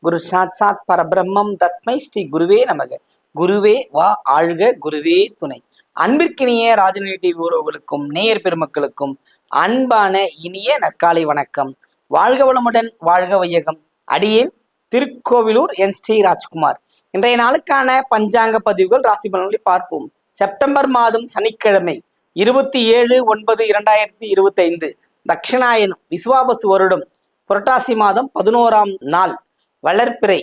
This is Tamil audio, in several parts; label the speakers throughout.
Speaker 1: குரு சாட்சாத் பரபிரம்மம் தஸ்மை ஸ்ரீ குருவே நமக. குருவே வா ஆழ்க குருவே துணை. அன்பிற்கினிய ராஜநிலை டிவி உறவுகளுக்கும் நேயர் பெருமக்களுக்கும் அன்பான இனிய நற்காலை வணக்கம். வாழ்க வளமுடன் வாழ்க வையகம். அடியேன் திருக்கோவிலூர் என் ஸ்ரீ ராஜ்குமார். இன்றைய நாளுக்கான பஞ்சாங்க பதிவுகள் ராசி பலன்களை பார்ப்போம். செப்டம்பர் மாதம் சனிக்கிழமை இருபத்தி ஏழு ஒன்பது இரண்டாயிரத்தி இருபத்தி ஐந்து தட்சிணாயனம் விசுவாபசு வருடம். புரட்டாசி மாதம் பதினோராம் நாள். வளர்ப்பிறை.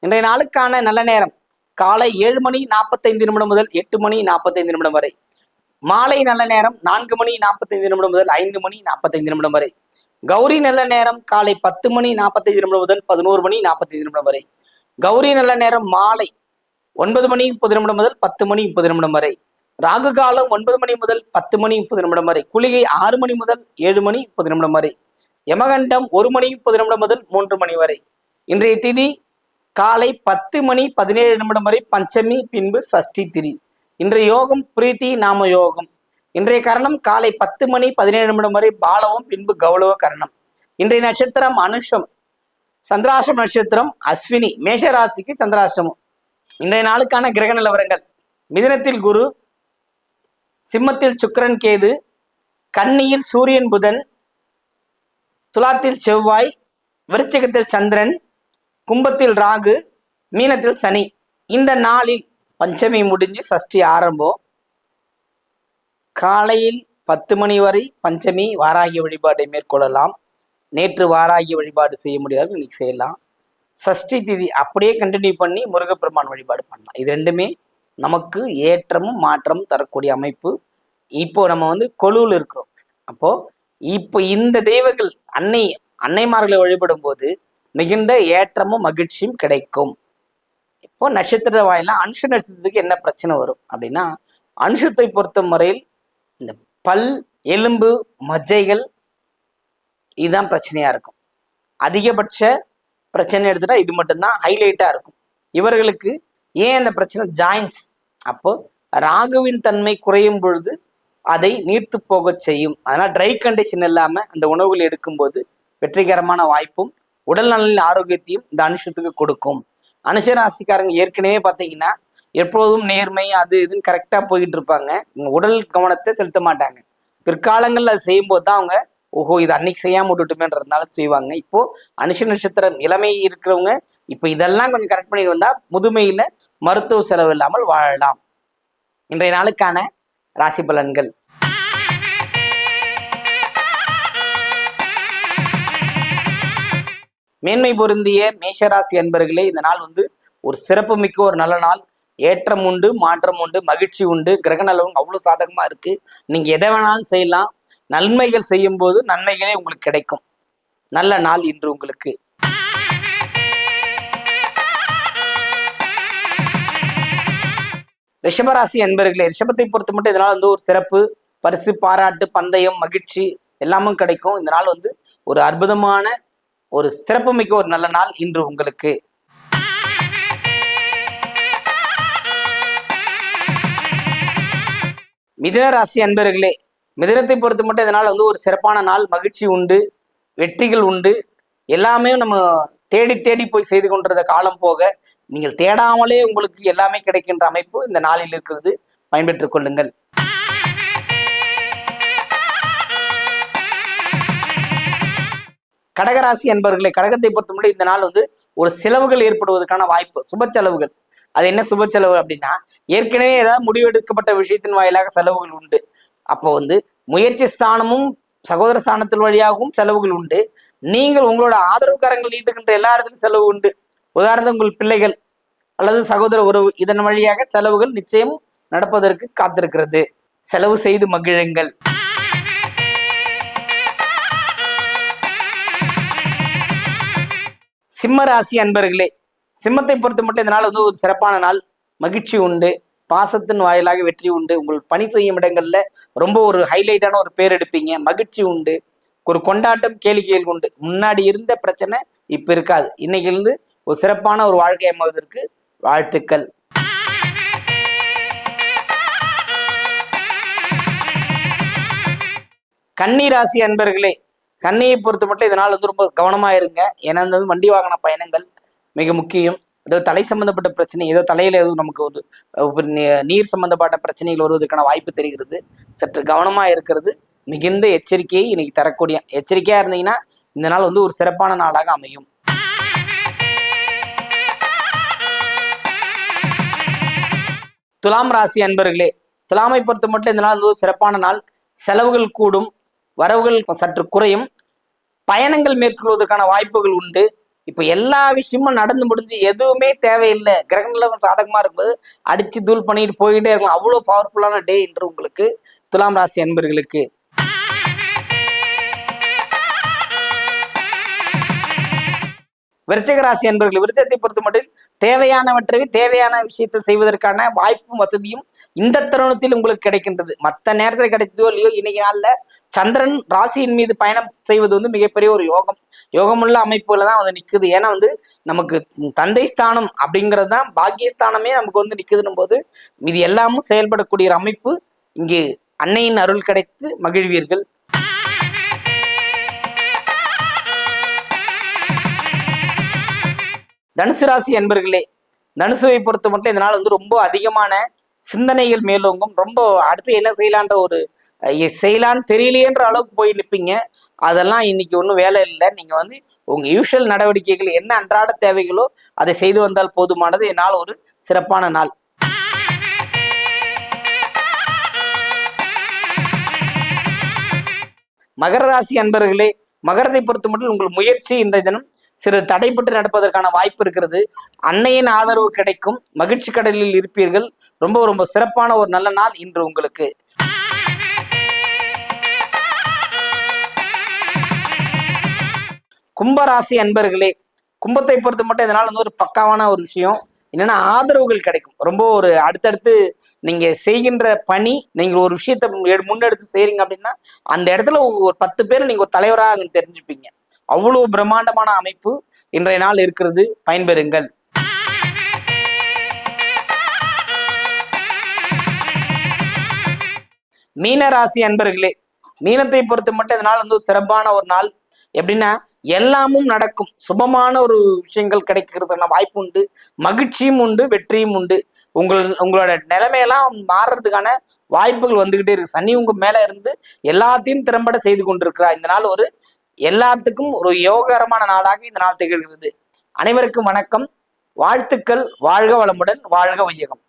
Speaker 1: இன்றைய நாளுக்கான நல்ல நேரம். காலை ஏழு மணி நாற்பத்தைந்து நிமிடம் முதல் எட்டு மணி நாற்பத்தைந்து நிமிடம் வரை. மாலை நல்ல நேரம் நான்கு மணி நாற்பத்தைந்து நிமிடம் முதல் ஐந்து மணி நாற்பத்தைந்து நிமிடம் வரை. கௌரி நல்ல நேரம் காலை பத்து மணி நாற்பத்தைந்து நிமிடம் முதல் பதினோரு மணி நாற்பத்தைந்து நிமிடம் வரை. கௌரி நல்ல நேரம் மாலை ஒன்பது மணி முப்பது நிமிடம் முதல் பத்து மணி முப்பது நிமிடம் வரை. ராகு காலம் ஒன்பது மணி முதல் பத்து மணி முப்பது நிமிடம் வரை. குளிகை ஆறு மணி முதல் ஏழு மணி முப்பது நிமிடம் வரை. யமகண்டம் ஒரு மணி முப்பது நிமிடம் முதல் மூன்று மணி வரை. இன்றைய திதி காலை பத்து மணி பதினேழு நிமிடம் வரை பஞ்சமி பின்பு சஷ்டி திரி இன்றைய யோகம் பிரீத்தி நாம யோகம். இன்றைய கரணம் காலை பத்து மணி பதினேழு நிமிடம் வரை பாலவம் பின்பு கௌளவ கரணம். இன்றைய நட்சத்திரம் அனுஷம். சந்திராசிரம நட்சத்திரம் அஸ்வினி. மேஷ ராசிக்கு சந்திராசிரமம் இன்றைய நாளுக்கான கிரக நிலவரங்கள். மிதினத்தில் குரு சிம்மத்தில் சுக்கிரன் கேது கன்னியில் சூரியன் புதன் துலாத்தில் செவ்வாய் விருச்சகத்தில் சந்திரன் கும்பத்தில் ராகு மீனத்தில் சனி. இந்த நாளில் பஞ்சமி முடிஞ்சு சஷ்டி ஆரம்பம். காலையில் பத்து மணி வரை பஞ்சமி வாராகி வழிபாட்டை மேற்கொள்ளலாம். நேற்று வாராகி வழிபாடு செய்ய முடியாது இன்னைக்கு செய்யலாம். சஷ்டி திதி அப்படியே கண்டினியூ பண்ணி முருகப்பெருமான் வழிபாடு பண்ணலாம். இது ரெண்டுமே நமக்கு ஏற்றமும் மாற்றமும் தரக்கூடிய அமைப்பு. இப்போ நம்ம வந்து கொலுவில் இருக்கிறோம். அப்போ இப்போ இந்த தெய்வங்கள் அன்னை அன்னைமார்களை வழிபடும் போது மிகுந்த ஏற்றமும் மகிழ்ச்சியும் கிடைக்கும். இப்போ நட்சத்திர வாயில அனுஷ நட்சத்திரத்துக்கு என்ன பிரச்சனை வரும் அப்படின்னா அனுஷத்தை பொறுத்த முறையில் இந்த பல் எலும்பு மஜ்ஜைகள் இதுதான் பிரச்சனையா இருக்கும். அதிகபட்ச பிரச்சனை எடுத்துட்டா இது மட்டும்தான் ஹைலைட்டா இருக்கும். இவர்களுக்கு ஏன் அந்த பிரச்சனை ஜாயின்ஸ் அப்போ ராகுவின் தன்மை குறையும் பொழுது அதை நீர்த்து போக செய்யும். அதனால் ட்ரை கண்டிஷன் இல்லாம அந்த உணவுகள் எடுக்கும்போது வெற்றிகரமான வாய்ப்பும் உடல் நலனில் ஆரோக்கியத்தையும் இந்த அனுஷத்துக்கு கொடுக்கும். அனுஷ ராசிக்காரங்க ஏற்கனவே பார்த்தீங்கன்னா எப்போதும் நேர்மை அது இதுன்னு கரெக்டாக போயிட்டு இருப்பாங்க. உடல் கவனத்தை செலுத்த மாட்டாங்க. பிற்காலங்களில் அது செய்யும்போது தான் அவங்க ஓஹோ இது அன்னைக்கு செய்யாம விட்டுட்டுமேன்றதுனால செய்வாங்க. இப்போ அனுஷ நட்சத்திரம் இளமை இருக்கிறவங்க இப்போ இதெல்லாம் கொஞ்சம் கரெக்ட் பண்ணிட்டு வந்தா முதுமையில மருத்துவ செலவு இல்லாமல் வாழலாம். இன்றைய நாளுக்கான ராசி பலன்கள். மேன்மை பொருந்திய மேஷராசி அன்பர்களே இந்த நாள் வந்து ஒரு சிறப்பு மிக்க ஒரு நல்ல நாள். ஏற்றம் உண்டு மாற்றம் உண்டு மகிழ்ச்சி உண்டு. கிரக நலவும் அவ்வளோ சாதகமா இருக்கு. நீங்கள் எதை வேணாலும் செய்யலாம். நன்மைகள் செய்யும் போது நன்மைகளே உங்களுக்கு கிடைக்கும். நல்ல நாள் இன்று உங்களுக்கு. ரிஷபராசி அன்பர்களே ரிஷபத்தை பொறுத்த மட்டும் இதனால் வந்து ஒரு சிறப்பு. பரிசு பாராட்டு பந்தயம் மகிழ்ச்சி எல்லாமும் கிடைக்கும். இந்த நாள் வந்து ஒரு அற்புதமான ஒரு சிறப்புமிக்க ஒரு நல்ல நாள் இன்று உங்களுக்கு. மிதுன ராசி அன்பர்களே மிதனத்தை பொறுத்து மட்டும் இதனால் வந்து ஒரு சிறப்பான நாள் மகிழ்ச்சி உண்டு வெற்றிகள் உண்டு. எல்லாமே நம்ம தேடி தேடி போய் செய்து கொண்டிருந்த காலம் போக நீங்கள் தேடாமலே உங்களுக்கு எல்லாமே கிடைக்கின்ற அமைப்பு இந்த நாளில் இருக்கிறது. பயன்பெற்றுக் கொள்ளுங்கள். கடகராசி என்பவர்களை கடகத்தை பொறுத்த இந்த நாள் வந்து ஒரு செலவுகள் ஏற்படுவதற்கான வாய்ப்பு சுப செலவுகள். அது என்ன சுப செலவு அப்படின்னா ஏற்கனவே ஏதாவது முடிவெடுக்கப்பட்ட விஷயத்தின் வாயிலாக செலவுகள் உண்டு. அப்போ வந்து முயற்சி ஸ்தானமும் சகோதர ஸ்தானத்தின் வழியாகவும் செலவுகள் உண்டு. நீங்கள் உங்களோட ஆதரவுக்காரங்கள் நீட்டுகின்ற எல்லா இடத்துலையும் செலவு உண்டு. உதாரணத்துக்கு உங்கள் பிள்ளைகள் அல்லது சகோதர உறவு இதன் வழியாக செலவுகள் நிச்சயம் நடப்பதற்கு காத்திருக்கிறது. செலவு செய்து மகிழுங்கள். சிம்ம ராசி அன்பர்களே சிம்மத்தை பொறுத்த மட்டும் இந்த நாள் வந்து ஒரு சிறப்பான நாள். மகிழ்ச்சி உண்டு பாசத்தின் வாயிலாக வெற்றி உண்டு. உங்கள் பணி செய்யும் இடங்கள்ல ரொம்ப ஒரு ஹைலைட்டான ஒரு பேர் எடுப்பீங்க. மகிழ்ச்சி உண்டு ஒரு கொண்டாட்டம் கேளிக்கைகள் உண்டு. முன்னாடி இருந்த பிரச்சனை இப்ப இருக்காது. இன்னைக்கிலிருந்து ஒரு சிறப்பான ஒரு வாழ்க்கை அமைவதற்கு வாழ்த்துக்கள். கன்னி ராசி அன்பர்களே கண்ணையை பொறுத்த மட்டும் இதனால் வந்து ரொம்ப கவனமாக இருங்க. ஏன்னா வந்து வண்டி வாகன பயணங்கள் மிக முக்கியம். ஏதோ தலை சம்பந்தப்பட்ட பிரச்சனை ஏதோ தலையில் எதுவும் நமக்கு ஒரு நீர் சம்பந்தப்பட்ட பிரச்சனைகள் வருவதற்கான வாய்ப்பு தெரிகிறது. சற்று கவனமாக இருக்கிறது. மிகுந்த எச்சரிக்கையை இன்னைக்கு தரக்கூடிய எச்சரிக்கையாக இருந்தீங்கன்னா இந்த நாள் வந்து ஒரு சிறப்பான நாளாக அமையும். துலாம் ராசி அன்பர்களே துலாமை பொறுத்த மட்டும் இந்த நாள் வந்து ஒரு சிறப்பான நாள். செலவுகள் கூடும். வரவுகள் சற்று குறையும். பயணங்கள் மேற்கொள்வதற்கான வாய்ப்புகள் உண்டு. இப்ப எல்லா விஷயமும் நடந்து முடிஞ்சு எதுவுமே தேவையில்லை. கிரகணம் சாதகமா இருக்கும்போது அடிச்சு தூள் பண்ணிட்டு போயிட்டே இருக்கலாம். அவ்வளோ பவர்ஃபுல்லான டே என்று உங்களுக்கு. துலாம் ராசி அன்பர்களுக்கு. விருச்சிக ராசி விருச்சத்தை பொறுத்த மட்டும் தேவையானவற்றை தேவையான விஷயத்தில் செய்வதற்கான வாய்ப்பும் வசதியும் இந்த தருணத்தில் உங்களுக்கு கிடைக்கின்றது. மற்ற நேரத்தில் கிடைத்ததோ இல்லையோ இன்னைக்கு நாளில் சந்திரன் ராசியின் மீது பயணம் செய்வது வந்து மிகப்பெரிய ஒரு யோகம். யோகமுள்ள அமைப்புல தான் வந்து நிற்குது ஏன்னா வந்து நமக்கு தந்தை ஸ்தானம் அப்படிங்கிறது தான் பாக்கியஸ்தானமே நமக்கு வந்து நிக்குதுன்னும் போது இது எல்லாமும் செயல்படக்கூடிய ஒரு அமைப்பு. இங்கு அன்னையின் அருள் கிடைத்து மகிழ்வீர்கள். தனுசு ராசி என்பர்களே தனுசுவை பொறுத்த மட்டும் இதனால் வந்து ரொம்ப அதிகமான சிந்தனைகள் மேலோங்கும். ரொம்ப அடுத்து என்ன செய்யலான்ற ஒரு எ- செய்யலான்னு தெரியலையேன்ற அளவுக்கு போய் நிற்பீங்க அதெல்லாம் இன்னைக்கு ஒன்றும் வேலை இல்லை. நீங்கள் வந்து உங்கள் யூஷுவல் நடவடிக்கைகள் என்ன அன்றாட தேவைகளோ அதை செய்து வந்தால் போதுமானது. என்னால் ஒரு சிறப்பான நாள். மகர ராசி அன்பர்களே மகரத்தை பொறுத்த மட்டும் உங்கள் முயற்சி இன்றைய தினம் சிறு தடைப்பட்டு நடப்பதற்கான வாய்ப்பு இருக்கிறது. அன்னையின் ஆதரவு கிடைக்கும். மகிழ்ச்சி கடலில் இருப்பீர்கள். ரொம்ப ரொம்ப சிறப்பான ஒரு நல்ல நாள் இன்று உங்களுக்கு. கும்பராசி அன்பர்களே கும்பத்தை பொறுத்த மட்டும் இதனால் வந்து ஒரு பக்காவான ஒரு விஷயம். என்னன்னா ஆதரவுகள் கிடைக்கும். ரொம்ப ஒரு அடுத்தடுத்து நீங்க செய்கின்ற பணி நீங்க ஒரு விஷயத்தை முன்னெடுத்து செய்றீங்க அப்படின்னா அந்த இடத்துல ஒரு பத்து பேர் நீங்க ஒரு தலைவராக அங்கே தெரிஞ்சுப்பீங்க. அவ்வளவு பிரம்மாண்டமான அமைப்பு இன்றைய நாள் இருக்கிறது. பயன்பெறுங்கள். மீனராசி அன்பர்களே மீனத்தை பொறுத்த மட்டும் இதனால் வந்து ஒரு சிறப்பான ஒரு நாள். எப்படின்னா எல்லாமும் நடக்கும். சுபமான ஒரு விஷயங்கள் கிடைக்கிறதுக்கான வாய்ப்பு உண்டு. மகிழ்ச்சியும் உண்டு வெற்றியும் உண்டு. உங்கள் உங்களோட நிலைமையெல்லாம் மாறுறதுக்கான வாய்ப்புகள் வந்துகிட்டே இருக்கு. சனி உங்க மேல இருந்து எல்லாத்தையும் திறம்பட செய்து கொண்டிருக்கிறா இந்த நாள் ஒரு எல்லாத்துக்கும் ஒரு யோகரமான நாளாக இந்த நாள் திகழ்கிறது. அனைவருக்கும் வணக்கம். வாழ்த்துக்கள். வாழ்க வளமுடன். வாழ்க வையகம்.